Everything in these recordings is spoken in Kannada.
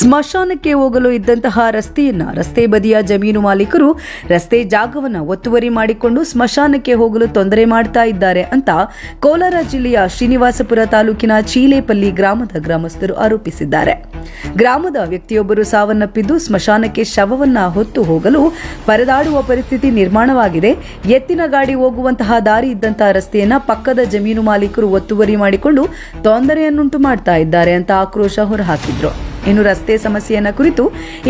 ಸ್ಮಶಾನಕ್ಕೆ ಹೋಗಲು ಇದ್ದಂತಹ ರಸ್ತೆಯನ್ನ, ರಸ್ತೆ ಬದಿಯ ಜಮೀನು ಮಾಲೀಕರು ರಸ್ತೆ ಜಾಗವನ್ನ ಒತ್ತುವರಿ ಮಾಡಿಕೊಂಡು ಸ್ಮಶಾನಕ್ಕೆ ಹೋಗಲು ತೊಂದರೆ ಮಾಡ್ತಾ ಇದ್ದಾರೆ ಅಂತ ಕೋಲಾರ ಜಿಲ್ಲೆಯ ಶ್ರೀನಿವಾಸಪುರ ತಾಲೂಕಿನ ಚೀಲೇಪಲ್ಲಿ ಗ್ರಾಮದ ಗ್ರಾಮಸ್ಥರು ಆರೋಪಿಸಿದ್ದಾರೆ. ಗ್ರಾಮದ ವ್ಯಕ್ತಿಯೊಬ್ಬರು ಸಾವನ್ನಪ್ಪಿದ್ದು ಸ್ಮಶಾನಕ್ಕೆ ಶವವನ್ನ ಹೊತ್ತು ಹೋಗಲು ಪರದಾಡುವ ಪರಿಸ್ಥಿತಿ ನಿರ್ಮಾಣವಾಗಿದೆ. ಎತ್ತಿನ ಗಾಡಿ ಹೋಗುವಂತಹ ದಾರಿ ಇದ್ದಂತಹ ರಸ್ತೆಯನ್ನ ಪಕ್ಕದ ಜಮೀನು ಮಾಲೀಕರು ಒತ್ತುವರಿ ಮಾಡಿಕೊಂಡು ತೊಂದರೆಯನ್ನುಂಟು ಮಾಡ್ತಾ ಇದ್ದಾರೆ ಅಂತ ಆಕ್ರೋಶ ಹೊರಹಾಕಿದ್ರು. ಇನ್ನು ರಸ್ತೆ ಸಮಸ್ಯೆಯನ್ನ ಕುರಿತು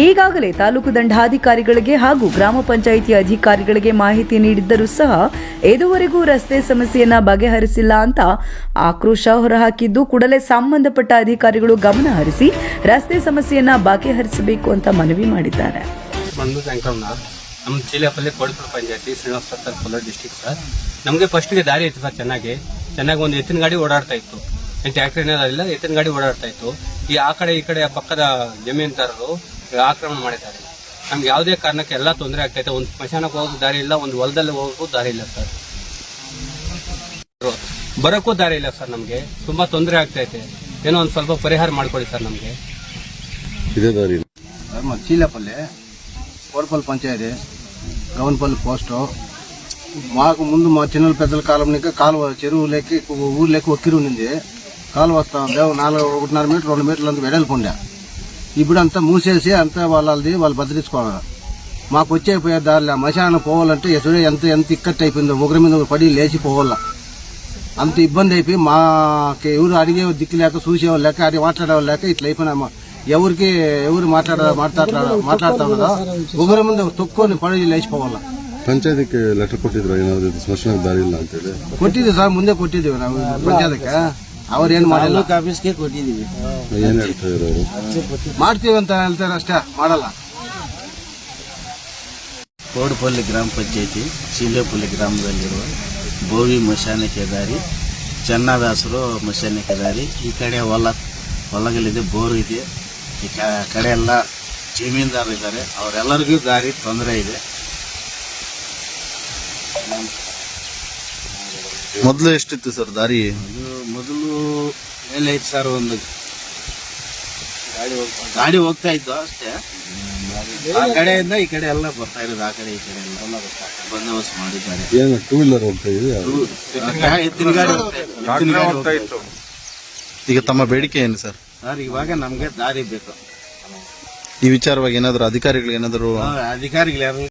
ಈಗಾಗಲೇ ತಾಲೂಕು ದಂಡಾಧಿಕಾರಿಗಳಿಗೆ ಹಾಗೂ ಗ್ರಾಮ ಪಂಚಾಯಿತಿ ಅಧಿಕಾರಿಗಳಿಗೆ ಮಾಹಿತಿ ನೀಡಿದ್ದರೂ ಸಹ ಇದುವರೆಗೂ ರಸ್ತೆ ಸಮಸ್ಯೆಯನ್ನ ಬಗೆಹರಿಸಿಲ್ಲ ಅಂತ ಆಕ್ರೋಶ ಹೊರಹಾಕಿದ್ದು ಕೂಡಲೇ ಸಂಬಂಧಪಟ್ಟ ಅಧಿಕಾರಿಗಳು ಗಮನ ಹರಿಸಿ ರಸ್ತೆ ಸಮಸ್ಯೆಯನ್ನ ಬಗೆಹರಿಸಬೇಕು ಅಂತ ಮನವಿ ಮಾಡಿದ್ದಾರೆ. ನಮ್ಮ ಶ್ರೀನಿವಾಸ ಕೋಲಾರ ಡಿಸ್ಟಿಕ್ ಸರ್. ನಮಗೆ ಫಸ್ಟ್ಗೆ ದಾರಿ ಇತ್ತು ಸರ್ ಚೆನ್ನಾಗಿ. ಚೆನ್ನಾಗಿ ಒಂದು ಎತ್ತಿನ ಗಾಡಿ ಓಡಾಡ್ತಾ ಇತ್ತು. ಏನು ಟ್ರ್ಯಾಕ್ಟರ್ ಏನಾದಿಲ್ಲ ಎತ್ತಿನ ಗಾಡಿ ಓಡಾಡ್ತಾ ಇತ್ತು ಈ ಆ ಕಡೆ ಈ ಕಡೆ ಪಕ್ಕದ ಜಮೀನ್ದಾರರು ಆಕ್ರಮಣ ಮಾಡಿದ್ದಾರೆ ನಮ್ಗೆ ಯಾವುದೇ ಕಾರಣಕ್ಕೆ ಎಲ್ಲ ತೊಂದರೆ ಆಗ್ತೈತೆ ಒಂದು ಸ್ಮಶಾನಕ್ಕೆ ಹೋಗೋಕೆ ದಾರಿ ಇಲ್ಲ ಒಂದು ಹೊಲದಲ್ಲಿ ಹೋಗೋಕ್ಕೂ ದಾರಿ ಇಲ್ಲ ಸರ್ ಬರೋಕ್ಕೂ ದಾರಿ ಇಲ್ಲ ಸರ್ ನಮಗೆ ತುಂಬಾ ತೊಂದರೆ ಆಗ್ತೈತೆ ಏನೋ ಒಂದು ಸ್ವಲ್ಪ ಪರಿಹಾರ ಮಾಡಿಕೊಡಿ ಸರ್ ನಮಗೆ ಇದೇ ದಾರಿ ధర్మ చీలపల్లి కోరపల్లి పంచాయతీ గవన్పల్లి పోస్టు మాకు ముందు మా చిన్నల పెద్దల కాలం నుంచి కాలువ చెరువులోకి ఊర్లోకి ఒక్కిరి ఉంది కాలువ వస్తా ఉంది ఒక నాలుగు ఒకటిన్నర మీటర్ రెండు మీటర్లు అంతా వెడల్పు ఉండే ఇప్పుడు అంతా మూసేసి అంతా వాళ్ళది వాళ్ళు భద్రించుకోవాలి మాకు వచ్చే పోయే దారిలో మశానం పోవాలంటే ఎసుడే ఎంత ఎంత ఇక్కట్ అయిపోయిందో ఒకరి మీద ఒకరు పడి లేచి పోవాల అంత ఇబ్బంది అయిపోయి మాకు ఎవరు అడిగే దిక్కు లేక చూసేవాళ్ళు లేక అడిగి మాట్లాడేవాళ్ళు లేక ఇట్లా అయిపోయినా మా- ఎవరికి ఎవరు మాట్లాడ మాట్లాడ మాట్లాడుతా ఉన్నదో ఒకరి ముందు తొక్కుని పడి లేచిపోవాలా ಪಂಚಾಯತಿಗೆ ಲೆಟರ್ ಕೊಟ್ಟಿದ್ರು ಏನಾದ್ರು ಇದು ಸ್ಮಶಾನಕ್ಕೆ ದಾರಿ ಇಲ್ಲ ಅಂತೇಳಿ ಕೊಟ್ಟಿದ್ದೀವಿ ಸರ್ ಮುಂದೆ ಕೊಟ್ಟಿದ್ದೀವಿ ನಾವು ಪಂಚಾಯತ್ಗೆ ಅವ್ರು ಏನು ಮಾಡಲ್ಲ. ಆಫೀಸ್ಗೆ ಕೊಟ್ಟಿದ್ದೀವಿ. ಏನ್ ಹೇಳ್ತಾ ಇದ್ರು ಮಾಡ್ತೀವಿ ಅಂತ ಹೇಳ್ತಾರೆ ಅಷ್ಟೇ ಮಾಡಲ್ಲ. ಕೋಡುಪಲ್ಲಿ ಗ್ರಾಮ ಪಂಚಾಯತಿ ಶೀಲೇಪಲ್ಲಿ ಗ್ರಾಮದಲ್ಲಿರುವ ಬೋವಿ ಮಶಾನಕ್ಕೆ ಕೆದಾರಿ ಚನ್ನದಾಸರು ಮಶಾನಕ್ಕೆ ಕೆದಾರಿ ಈ ಕಡೆ ಹೊಲ ಹೊಲಗಳಿದೆ ಬೋರ್ ಇದೆ. ಈ ಕ- ಕಡೆ ಎಲ್ಲ ಜಮೀನ್ದಾರರು ಇದ್ದಾರೆ. ಅವರೆಲ್ಲರಿಗೂ ದಾರಿ ತೊಂದರೆ ಇದೆ. ಮೊದಲು ಎಷ್ಟಿತ್ತು ಸರ್ ದಾರಿ? ಅದು ಮೊದಲು ಮೇಲೆ ಐತೆ ಸರ್ ಒಂದು ಗಾಡಿ ಹೋಗ್ತಾ ಇತ್ತು ಅಷ್ಟೇ. ಆ ಕಡೆಯಿಂದ ಈ ಕಡೆ ಎಲ್ಲ ಬರ್ತಾ ಇರೋದು ಆ ಕಡೆ ಈ ಕಡೆ ಎಲ್ಲ. ಬಂದೋಬಸ್ತ್ ಮಾಡಿದ್ದಾರೆ. ಏನು ಟೂ ವೀಲರ್ ಹೋಗ್ತಾ ಇದೆಯಾ? ಎತ್ತಿನ ಗಾಡಿ ಹೋಗ್ತಾ ಇತ್ತು. ಎತ್ತಿನ ಗಾಡಿ ಹೋಗ್ತಾ ಇತ್ತು. ಈಗ ತಮ್ಮ ಬೇಡಿಕೆ ಏನು ಸರ್? ಸರ್ ಇವಾಗ ನಮ್ಗೆ ದಾರಿ ಬೇಕು. ಈ ವಿಚಾರವಾಗಿ ಏನಾದ್ರು ಅಧಿಕಾರಿಗಳು ಏನಾದ್ರು ಅಧಿಕಾರಿಗಳು ಯಾರು